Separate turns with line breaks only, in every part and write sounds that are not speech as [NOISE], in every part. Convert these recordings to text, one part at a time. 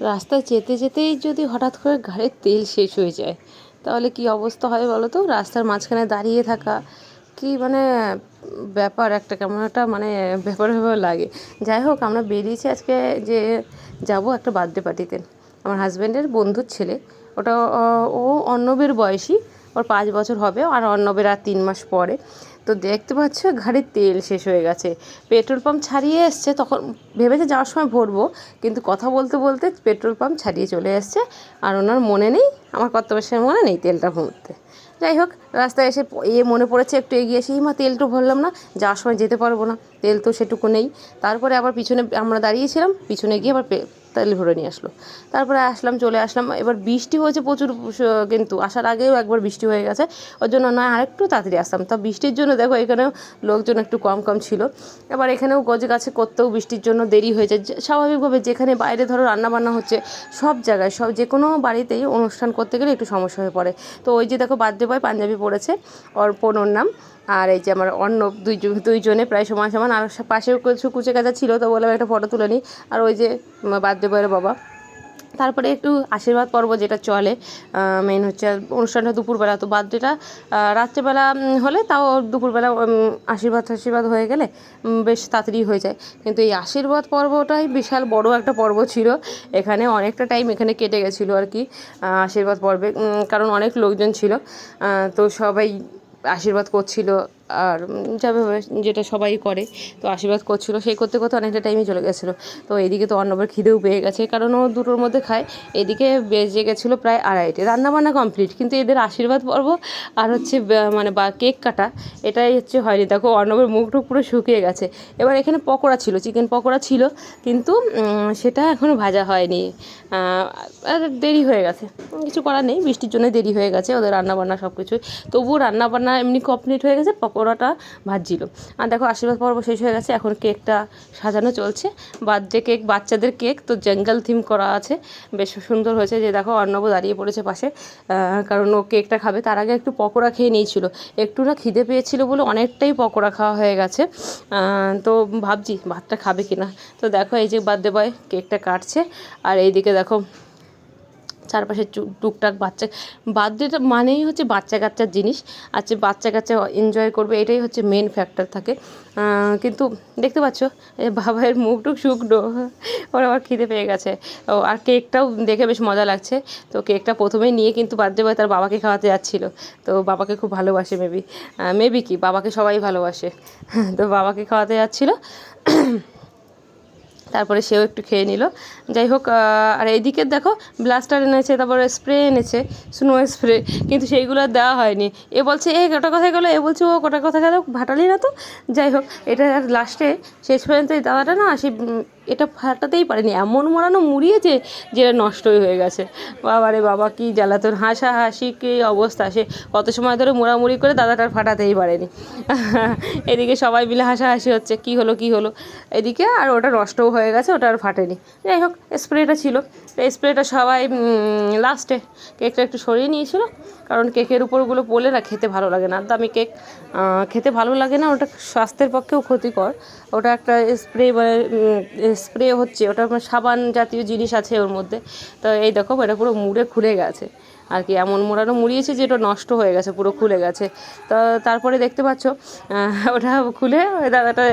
রাস্তায় যেতে যেতেই যদি হঠাৎ করে গাড়ির তেল শেষ হয়ে যায়, তাহলে কি অবস্থা হয় বলো তো? রাস্তার মাঝখানে দাঁড়িয়ে থাকা কি মানে ব্যাপার একটা, কেমন একটা মানে ব্যাপার ব্যাপার লাগে। যাই হোক, আমরা বেরিয়েছি আজকে যে যাব একটা বার্থডে পার্টিতে আমার হাজব্যান্ডের বন্ধুর ছেলে। ওটা, ও অর্ণবের বয়সী, ওর পাঁচ বছর হবে, আর অর্ণবের আর তিন মাস পরে। তো দেখতে পাচ্ছ গাড়ির তেল শেষ হয়ে গেছে। পেট্রোল পাম্প ছাড়িয়ে এসছে, তখন ভেবেছে যাওয়ার সময় ভরবো, কিন্তু কথা বলতে বলতে পেট্রোল পাম্প ছাড়িয়ে চলে এসছে, আর ওনার মনে নেই, আমার কর্তব্যের মনে নেই তেলটা ভরতে। যাই হোক, রাস্তায় এসে এ মনে পড়েছে একটু এগিয়ে এসে, "এই মা, তেলটা ভরলাম না, যাওয়ার সময় যেতে পারব না, তেল তো সেটুকু নেই। তারপরে আবার পিছনে আমরা দাঁড়িয়েছিলাম, পিছনে গিয়ে আবার তেল ভরে নিয়ে আসলো। তারপরে আসলাম, চলে আসলাম। এবার বৃষ্টি হয়েছে প্রচুর, কিন্তু আসার আগেও একবার বৃষ্টি হয়ে গেছে। ওর জন্য নয়, আরেকটু তাড়াতাড়ি আসতাম। তা বৃষ্টির জন্য দেখো, এখানেও লোকজন একটু কম কম ছিল। এবার এখানেও গজ গাছে করতেও বৃষ্টির জন্য দেরি হয়েছে। স্বাভাবিকভাবে যেখানে বাইরে ধরো রান্নাবান্না হচ্ছে, সব জায়গায়, সব যে কোনো বাড়িতেই অনুষ্ঠান করতে গেলে একটু সমস্যা হয়ে পড়ে। তো ওই যে দেখো বার্থডে বয় পাঞ্জাবি অর্পণ ওর নাম। আর এই যে আমার অন্য দুই দুইজনে প্রায় সমান সমান। আর পাশেও কিছু কুচে কাজা ছিল, তো বললাম একটা ফটো তুলে নিই। আর ওই যে বার্থডে বয়ের বাবা। তারপরে একটু আশীর্বাদ পর্ব যেটা চলে মেন হচ্ছে অনুষ্ঠানটা দুপুরবেলা। তো বার্থডেটা রাত্রেবেলা হলে তাও দুপুরবেলা আশীর্বাদ আশীর্বাদ হয়ে গেলে বেশ তাড়াতাড়ি হয়ে যায়। কিন্তু এই আশীর্বাদ পর্বটাই বিশাল বড় একটা পর্ব ছিল। এখানে অনেকটা টাইম এখানে কেটে গেছিল আর কি আশীর্বাদ পর্বে। কারণ অনেক লোকজন ছিল তো সবাই আশীর্বাদ করছিল। আর যাবে যেটা সবাই করে, তো আশীর্বাদ করছিল। সেই করতে করতে অনেকটা টাইমই চলে গেছিল। তো এদিকে তো অর্ণবের খিদেও পেয়ে গেছে, কারণ ও দুটোর মধ্যে খায়। এদিকে বেজে গেছিল প্রায় আড়াইটে। রান্নাবান্না কমপ্লিট কিন্তু এদের আশীর্বাদ পর্ব আর হচ্ছে মানে বা, কেক কাটা, এটাই হচ্ছে হয়নি। দেখো, অর্ণবের মুখটুক পুরো শুকিয়ে গেছে। এবার এখানে পকোড়া ছিল চিকেন পকোড়া ছিল, কিন্তু সেটা এখনও ভাজা হয়নি। আর দেরি হয়ে গেছে। কিছু করার নেই, বৃষ্টির জন্য দেরি হয়ে গেছে, ওদের রান্নাবান্না সব কিছুই তবুও রান্নাবান্না এমনি কমপ্লিট হয়ে গেছে পকোড়াটা ভাজছিল। আর দেখো আশীর্বাদ পর্ব শেষ হয়ে গেছে, এখন কেকটা সাজানো চলছে। বার্থডে কেক, বাচ্চাদের কেক, তো জঙ্গল থিম করা আছে। বেশ সুন্দর হয়েছে যে দেখো অর্ণব দাঁড়িয়ে পড়েছে পাশে কারণ ও কেকটা খাবে। তার আগে একটু পকোড়া খেয়ে নিয়েছিল। একটু না খিদে পেয়েছিল বলে অনেকটাই পকোড়া খাওয়া হয়ে গেছে। তো ভাবছি ভাতটা খাবে কিনা। তো দেখো এই যে বার্থডে বয় কেকটা কাটছে। আর এইদিকে দেখো চারপাশে টুকটাক বাচ্চা বার্থডেটা মানেই হচ্ছে বাচ্চা কাচ্চার জিনিস। আচ্ছা বাচ্চা কাচ্চা এনজয় করবে, এটাই হচ্ছে মেন ফ্যাক্টর থাকে। কিন্তু দেখতে পাচ্ছ এই বাবাইয়ের মুখ টুক শুকনো, ওর আবার খিদে পেয়ে গেছে। ও, আর কেকটাও দেখে বেশ মজা লাগছে। তো কেকটা প্রথমেই নিয়ে কিন্তু বার্থডে বয় তার বাবাকে খাওয়াতে যাচ্ছিল। তো বাবাকে খুব ভালোবাসে মেবি মেবি কি, বাবাকে সবাই ভালোবাসে। তো বাবাকে খাওয়াতে যাচ্ছিল। তারপরে সেও একটু খেয়ে নিল। যাই হোক আর এইদিকে দেখো ব্লাস্টার এনেছে তারপরে স্প্রে এনেছে স্নো স্প্রে কিন্তু সেইগুলো দেওয়া হয়নি। এ বলছে এ কটা কথা গেলো? এ বলছে ও কটা কথা গেলো? ভাটালি না তো? যাই হোক এটা লাস্টে শেষ পর্যন্ত এই দাদাটা না সে উম, এটা ফাটাতেই পারেনি। এমন মোড়ানো মুড়িয়েছে যে এটা নষ্টই হয়ে গেছে। বাবারে বাবা, কি জ্বালাতন। হাসা হাসি কি অবস্থা। সে কত সময় ধরে মোড়ামুড়ি করে দাদাটার ফাটাতেই পারেনি। [LAUGHS] এদিকে সবাই মিলে হাসাহাসি হচ্ছে, কি হলো কি হলো। এদিকে আর ওটা নষ্টও হয়ে গেছে, ওটা আর ফাটেনি। যাই হোক, স্প্রেটা ছিল। স্প্রেটা সবাই লাস্টে কেকটা একটু সরিয়ে নিয়েছিল। কারণ কেকের উপরগুলো পড়লে না, খেতে ভালো লাগে না। দামি কেক খেতে ভালো লাগে না, ওটা স্বাস্থ্যের পক্ষেও ক্ষতিকর। ওটা একটা স্প্রে মানে স্প্রে হচ্ছে, ওটা সাবান জাতীয় জিনিস আছে ওর মধ্যে। তো এই দেখো, এটা পুরো মুড়ে খুলে গেছে। আর কি, এমন মোড়ানো মুড়িয়েছে যে ওটা নষ্ট হয়ে গেছে, পুরো খুলে গেছে। তো তারপরে দেখতে পাচ্ছ ওটা খুলে দাদাটা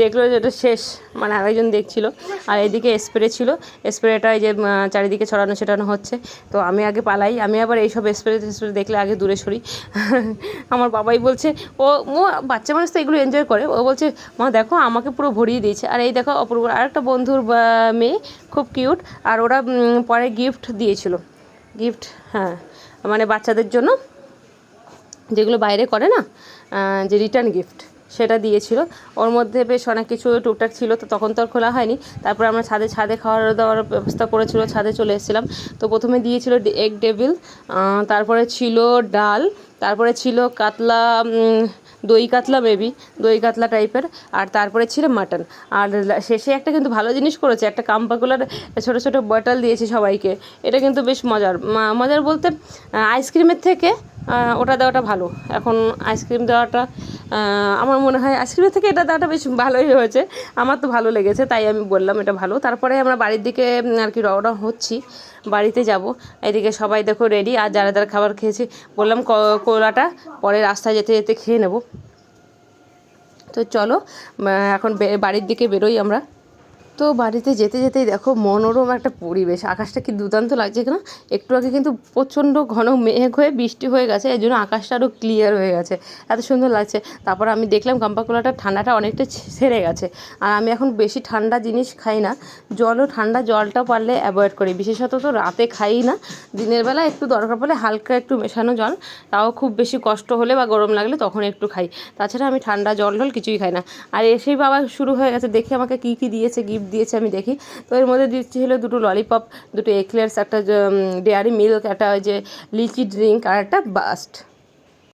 দেখল যে ওটা শেষ মানে আরেকজন দেখছিল। আর এদিকে স্প্রে ছিল, স্প্রেটা এই যে চারিদিকে ছড়ানো ছেটানো হচ্ছে। তো আমি আগে পালাই, আমি আবার এইসব স্প্রে স্প্রে দেখলে আগে দূরে সরি। [LAUGHS] আমার বাবাই বলছে, ও ও, বাচ্চা মানুষ তো এগুলো এনজয় করে। ও বলছে, মা, দেখো, আমাকে পুরো ভরিয়ে দিয়েছে। আর এই দেখো, অপূর্ব, আরেকটা বন্ধুর মেয়ে, খুব কিউট আর ওরা পরে গিফট দিয়েছিল। গিফট হ্যাঁ মানে বাচ্চাদের জন্য যেগুলো বাইরে করে না যে রিটার্ন গিফট সেটা দিয়েছিল। ওর মধ্যে বেশ অনেক কিছু টুকটাক ছিল, তো তখন তো আর খোলা হয়নি। তারপরে আমরা ছাদে ছাদে খাওয়ার দাওয়ার ব্যবস্থা করেছিল, ছাদে চলে এসেছিলাম। তো প্রথমে দিয়েছিল এগ ডেভিল তারপরে ছিল ডাল, তারপরে ছিল কাতলা দই কাতলা মেবি দই কাতলা টাইপের আর তারপরে ছিল মাটন আর শেষে একটা কিন্তু ভালো জিনিস করেছে, একটা কাম্পাকুলার ছোটো ছোটো বটল দিয়েছে সবাইকে। এটা কিন্তু বেশ মজার। মজার বলতে আইসক্রিমের থেকে ওটা দেওয়াটা ভালো। এখন আইসক্রিম দেওয়াটা আমার মনে হয় আইসক্রিমের থেকে এটা দেওয়াটা বেশ ভালোই হয়েছে। আমার তো ভালো লেগেছে, তাই আমি বললাম এটা ভালো। তারপরে আমরা বাড়ির দিকে আর কি রওনা হচ্ছি, বাড়িতে যাব। এদিকে সবাই দেখো রেডি আর যারা যারা খাবার খেয়েছি, বললাম কোলাটা, পরে রাস্তায় যেতে যেতে খেয়ে নেব। তো চলো এখন বাড়ির দিকে বেরোই আমরা। তো বাড়িতে যেতে যেতেই দেখো মনোরম একটা পরিবেশ। আকাশটা কি দুর্দান্ত লাগছে কিনা? একটু আগে কিন্তু প্রচণ্ড ঘন মেঘ হয়ে বৃষ্টি হয়ে গেছে এই জন্য আকাশটা আরও ক্লিয়ার হয়ে গেছে। এত সুন্দর লাগছে। তারপর আমি দেখলাম কাম্পাকুলাটার ঠান্ডাটা অনেকটা সেরে গেছে। আর আমি এখন বেশি ঠান্ডা জিনিস খাই না। জলও ঠান্ডা জলটা পারলে অ্যাভয়েড করি। বিশেষত তো রাতে খাই না। দিনের বেলা একটু দরকার পড়লে হালকা একটু মেশানো জল, তাও খুব বেশি কষ্ট হলে বা গরম লাগলে তখন একটু খাই। তাছাড়া আমি ঠান্ডা জল টল কিছুই খাই না। আর এসেই বাবা শুরু হয়ে গেছে, দেখি আমাকে কী কী দিয়েছে গিফট দিয়েছে আমি দেখি। তো এর মধ্যে দিচ্ছি হলো দুটো ললিপপ দুটো এক্লেয়ার্স একটা ডেয়ারি মিল্ক একটা ওই যে লিচি ড্রিঙ্ক আর একটা বাস্ট